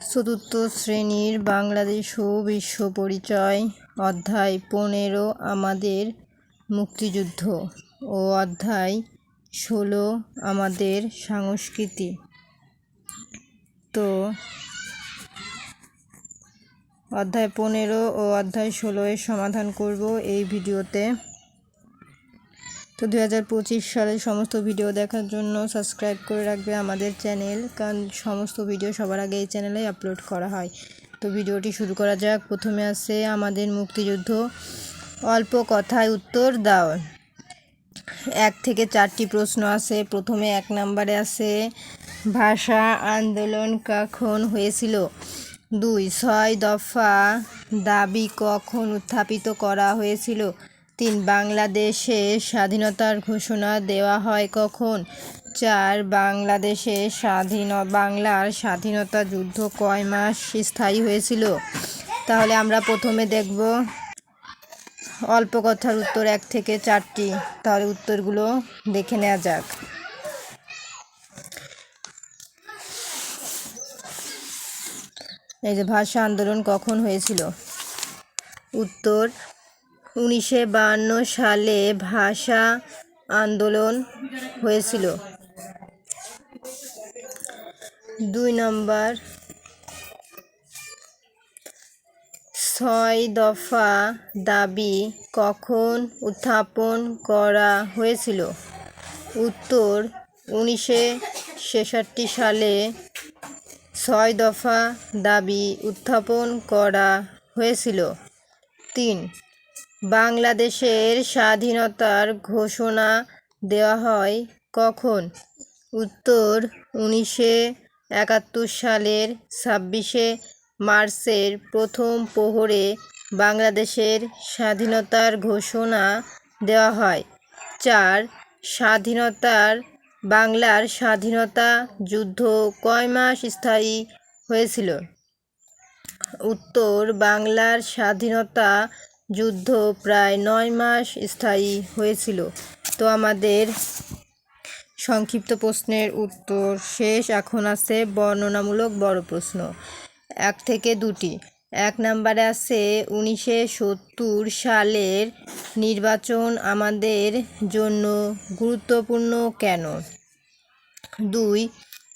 চতুর্থ শ্রেণির বাংলাদেশ ও বিশ্ব পরিচয় অধ্যায় পনেরো, আমাদের মুক্তিযুদ্ধ ও অধ্যায় ষোলো, আমাদের সংস্কৃতি। তো অধ্যায় পনেরো ও অধ্যায় ষোলো এর সমাধান করব এই ভিডিওতে। তো দু হাজার পঁচিশ সালের সমস্ত ভিডিও দেখার জন্য সাবস্ক্রাইব করে রাখবে আমাদের চ্যানেল, কারণ সমস্ত ভিডিও সবার আগে এই চ্যানেলে আপলোড করা হয়। তো ভিডিওটি শুরু করা যাক। প্রথমে আছে আমাদের মুক্তিযুদ্ধ। অল্প কথায় উত্তর দাও। এক থেকে চারটি প্রশ্ন আছে। প্রথমে এক নম্বরে আছে, ভাষা আন্দোলন কখন হয়েছিল? দুই, ছয় দফা দাবি কখন উত্থাপিত করা হয়েছিল? তিন বাংলাদেশে স্বাধীনতার ঘোষণা দেওয়া হয় কখন? চার, বাংলাদেশে স্বাধীন, বাংলার স্বাধীনতা যুদ্ধ কয় মাস স্থায়ী হয়েছিল? তাহলে আমরা প্রথমে দেখব। অল্প কথার উত্তর এক থেকে চারটি। তাহলে উত্তরগুলো দেখে নেওয়া যাক। এই যে ভাষা আন্দোলন কখন হয়েছিল? উত্তর উনিশশো সালে ভাষা আন্দোলন হয়েছিল। দুই নম্বর, ছয় দফা দাবি কখন উত্থাপন করা হয়েছিল? উত্তর, উনিশশো ছেষট্টি সালে ছয় দফা দাবি উত্থাপন করা হয়েছিল। তিন বাংলাদেশের স্বাধীনতার ঘোষণা দেওয়া হয় কখন? উত্তর উনিশশো একাত্তর সালের ছাব্বিশে মার্চের প্রথম প্রহরে বাংলাদেশের স্বাধীনতার ঘোষণা দেওয়া হয়। চার, স্বাধীনতার, বাংলার স্বাধীনতা যুদ্ধ কয় মাস স্থায়ী হয়েছিল? উত্তর, বাংলার স্বাধীনতা যুদ্ধ প্রায় নয় মাস স্থায়ী হয়েছিল। তো আমাদের সংক্ষিপ্ত প্রশ্নের উত্তর শেষ এখন আছে বর্ণনামূলক বড় প্রশ্ন। এক থেকে দুটি। এক নম্বরে আছে উনিশশো সত্তর সালের নির্বাচন আমাদের জন্য গুরুত্বপূর্ণ কেন? দুই।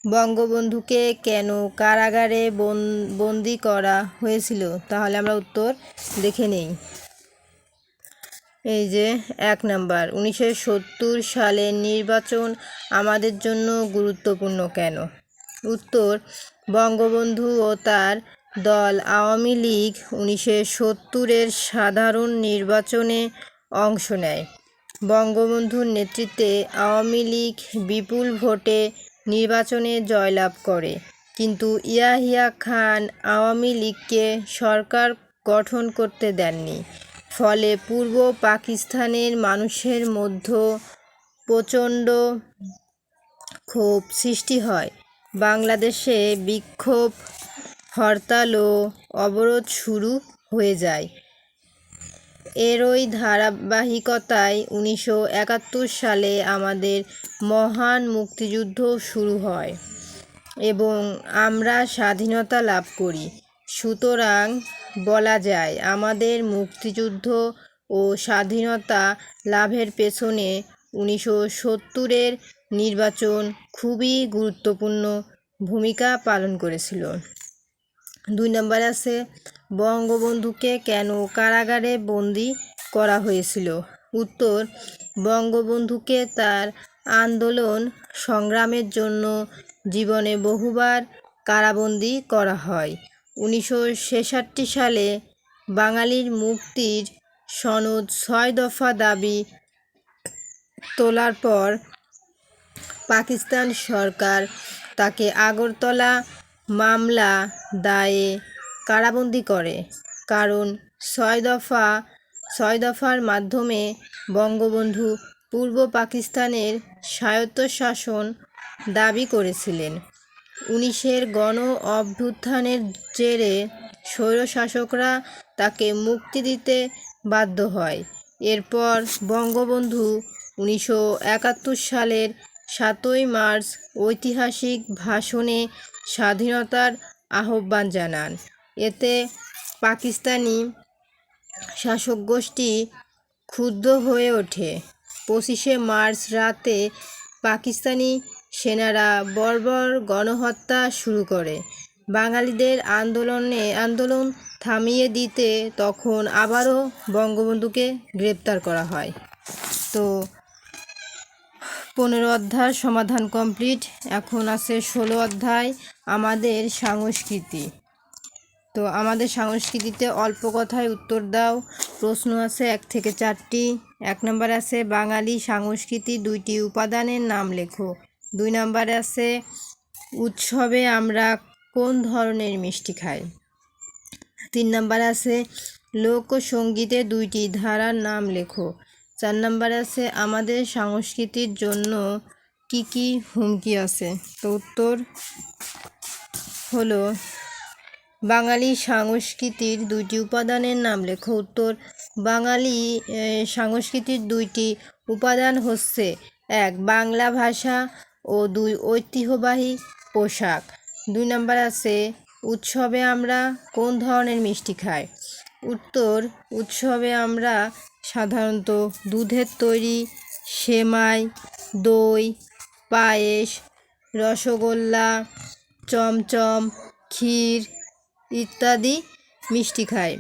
বঙ্গবন্ধুকে কেন কারাগারে বন্দি করা হয়েছিল? তাহলে আমরা উত্তর দেখে নেই। এই যে এক নাম্বার, উনিশশো সালের নির্বাচন আমাদের জন্য গুরুত্বপূর্ণ কেন? উত্তর, বঙ্গবন্ধু ও তার দল আওয়ামী লীগ উনিশশো সত্তরের সাধারণ নির্বাচনে অংশ নেয়। বঙ্গবন্ধুর নেতৃত্বে আওয়ামী লীগ বিপুল ভোটে নির্বাচনে জয়লাভ করে। কিন্তু ইয়াহিয়া খান আওয়ামী লীগকে সরকার গঠন করতে দেননি। ফলে পূর্ব পাকিস্তানের মানুষের মধ্যে প্রচণ্ড ক্ষোভ সৃষ্টি হয়। বাংলাদেশে বিক্ষোভ, হরতাল ও অবরোধ শুরু হয়ে যায়। এরই ধারাবাহিকতায় উনিশশো একাত্তর সালে আমাদের মহান মুক্তিযুদ্ধ শুরু হয় এবং আমরা স্বাধীনতা লাভ করি। সুতরাং বলা যায়, আমাদের মুক্তিযুদ্ধ ও স্বাধীনতা লাভের পেছনে উনিশশো সত্তরের নির্বাচন খুবই গুরুত্বপূর্ণ ভূমিকা পালন করেছিল। দুই নম্বর আছে, বঙ্গবন্ধুকে কেন কারাগারে বন্দি করা হয়েছিল? উত্তর, বঙ্গবন্ধুকে তার আন্দোলন সংগ্রামের জন্য জীবনে বহুবার কারাবন্দি করা হয়। উনিশশো ছেষট্টি সালে বাঙালির মুক্তির সনদ ছয় দফা দাবি তোলার পর পাকিস্তান সরকার তাকে আগরতলা মামলা দায়ে কারাবন্দি করে। কারণ ছয় দফা, ছয় দফার মাধ্যমে বঙ্গবন্ধু পূর্ব পাকিস্তানের স্বায়ত্তশাসন দাবি করেছিলেন। উনিশের গণ অভ্যুত্থানের জেরে স্বৈরশাসকরা তাকে মুক্তি দিতে বাধ্য হয়। এরপর বঙ্গবন্ধু উনিশশো একাত্তর সালের সাতই মার্চ ঐতিহাসিক ভাষণে স্বাধীনতার আহ্বান জানান। এতে পাকিস্তানি শাসক গোষ্ঠী ক্ষুব্ধ হয়ে ওঠে। পঁচিশে মার্চ রাতে পাকিস্তানি সেনারা বর্বর গণহত্যা শুরু করে। বাঙালিদের আন্দোলনে আন্দোলন থামিয়ে দিতে তখন আবারও বঙ্গবন্ধুকে গ্রেপ্তার করা হয়। তো পনেরো অধ্যায় সমাধান কমপ্লিট। এখন আছে ষোলো অধ্যায় আমাদের সংস্কৃতি। তো আমাদের সংস্কৃতিতে অল্প কথায় উত্তর দাও। প্রশ্ন আছে এক থেকে চারটি। এক নম্বর আছে বাঙালি সংস্কৃতি দুইটি উপাদানের নাম লেখো। দুই নম্বরে আছে, উৎসবে আমরা কোন ধরনের মিষ্টি খাই? তিন নম্বরে আছে লোকসঙ্গীতে দুইটি ধারার নাম লেখো। চার নম্বরে আছে, আমাদের সংস্কৃতির জন্য কি কি হুমকি আছে? তো উত্তর হলো, বাঙালি সংস্কৃতির দুইটি উপাদানের নাম লেখো। উত্তর, বাঙালি সংস্কৃতির দুইটি উপাদান হচ্ছে, এক, বাংলা ভাষা ও দুই ঐতিহ্যবাহী পোশাক। দুই নম্বর আছে, উৎসবে আমরা কোন ধরনের মিষ্টি খাই? উত্তর, উৎসবে আমরা সাধারণত দুধের তৈরি, সেমাই, দই, পায়েস, রসগোল্লা, চমচম, ক্ষীর ইত্যাদি মিষ্টি খায়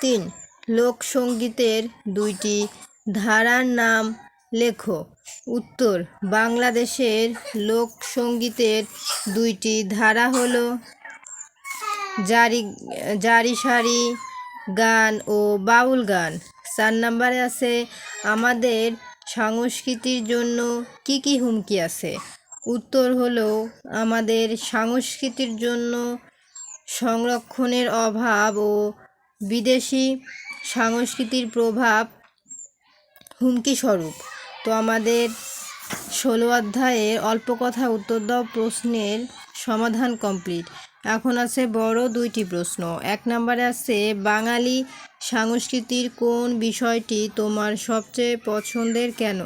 তিন লোকসঙ্গীতের দুইটি ধারার নাম লেখো। উত্তর, বাংলাদেশের লোকসঙ্গীতের দুইটি ধারা হলো জারি জারি সারি গান ও বাউল গান। চার নম্বরে আছে, আমাদের সংস্কৃতির জন্য কি কি হুমকি আছে? উত্তর হলো, আমাদের সংস্কৃতির জন্য সংরক্ষণের অভাব ও বিদেশি সংস্কৃতির প্রভাব হুমকি স্বরূপ তো আমাদের ষোলো অধ্যায়ের অল্প কথা উত্তর দাও, প্রশ্নের সমাধান কমপ্লিট। এখন আছে বড় দুইটি প্রশ্ন। এক নম্বরে আছে, বাঙালি সংস্কৃতির কোন বিষয়টি তোমার সবচেয়ে পছন্দের কেন?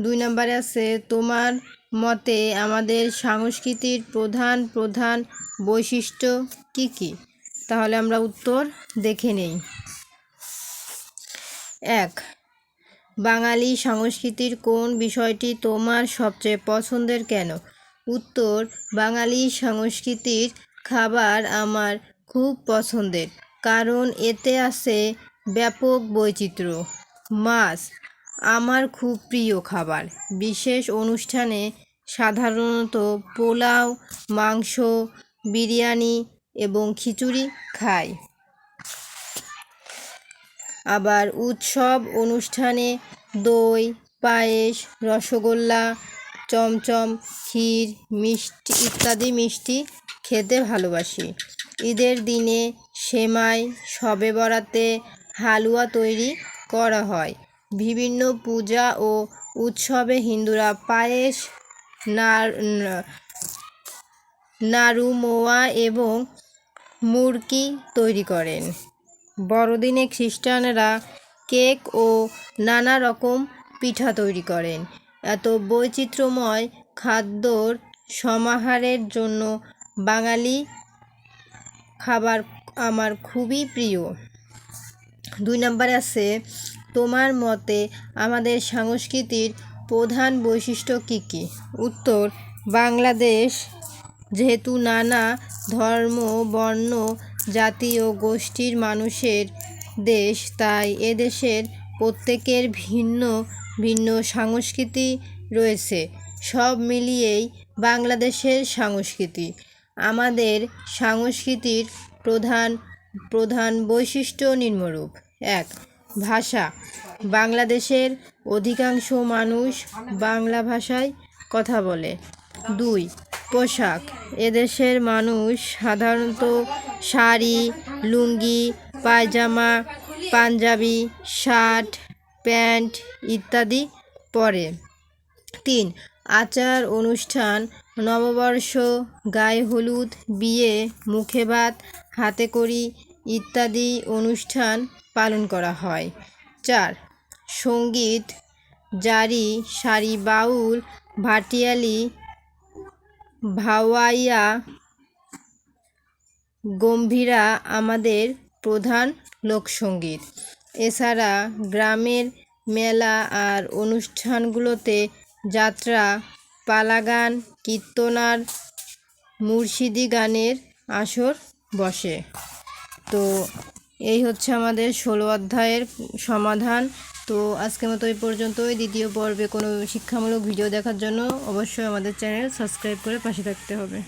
দুই নম্বরে আছে, তোমার মতে আমাদের সংস্কৃতির প্রধান প্রধান বৈশিষ্ট্য কি কি? তাহলে আমরা উত্তর দেখে নেই। এক বাঙালি সংস্কৃতির কোন বিষয়টি তোমার সবচেয়ে পছন্দের কেন? উত্তর, বাঙালি সংস্কৃতির খাবার আমার খুব পছন্দের, কারণ এতে আছে ব্যাপক বৈচিত্র্য। মাছ, আমার খুব প্রিয় খাবার। বিশেষ অনুষ্ঠানে সাধারণত পোলাও, মাংস, বিরিয়ানি এবং খিচুড়ি খাই। আবার উৎসব, অনুষ্ঠানে দই, পায়েস, রসগোল্লা, চমচম, ক্ষীর, মিষ্টি ইত্যাদি মিষ্টি খেতে ভালোবাসি। ঈদের দিনে সেমাই শবে বরাতে হালুয়া তৈরি করা হয়। বিভিন্ন পূজা ও উৎসবে হিন্দুরা পায়েস, নার মোয়া এবং মুরকি তৈরি করেন। বড়দিনে খ্রিস্টানরা কেক ও নানা রকম পিঠা তৈরি করেন। এত বৈচিত্র্যময় খাদ্যর সমাহারের জন্য বাঙালি খাবার আমার খুবই প্রিয়। দুই নম্বরে আছে, তোমার মতে আমাদের সংস্কৃতির প্রধান বৈশিষ্ট্য কী কী? উত্তর, বাংলাদেশ যেহেতু নানা ধর্ম, বর্ণ জাতি ও গোষ্ঠীর মানুষের দেশ, তাই এদেশের প্রত্যেকের ভিন্ন ভিন্ন সংস্কৃতি রয়েছে। সব মিলিয়েই বাংলাদেশের সংস্কৃতি। আমাদের সংস্কৃতির প্রধান প্রধান বৈশিষ্ট্য নিম্নরূপ। এক, ভাষা। বাংলাদেশের অধিকাংশ মানুষ বাংলা ভাষায় কথা বলে। দুই পোশাক। এদেশের মানুষ সাধারণত শাড়ি, লুঙ্গি, পায়জামা, পাঞ্জাবি, শার্ট, প্যান্ট ইত্যাদি পরে। তিন, আচার অনুষ্ঠান, নববর্ষ, গায়ে হলুদ, বিয়ে, মুখে ভাত, হাতে করি ইত্যাদি অনুষ্ঠান পালন করা হয়। চার, সংগীত, জারি, সারি, বাউল, ভাটিয়ালি ভাওয়াইয়া গম্ভীরা আমাদের প্রধান লোকসঙ্গীত। এছাড়া গ্রামের মেলা আর অনুষ্ঠানগুলোতে যাত্রা, পালাগান, কীর্তনার, মুর্শিদি গানের আসর বসে। তো এই হচ্ছে আমাদের ষোলো অধ্যায়ের সমাধান। তো আজকে মতো এই পর্যন্তই। দ্বিতীয় পর্বে কোনো শিক্ষামূলক ভিডিও দেখার জন্য অবশ্যই আমাদের চ্যানেল সাবস্ক্রাইব করে পাশে থাকতে হবে।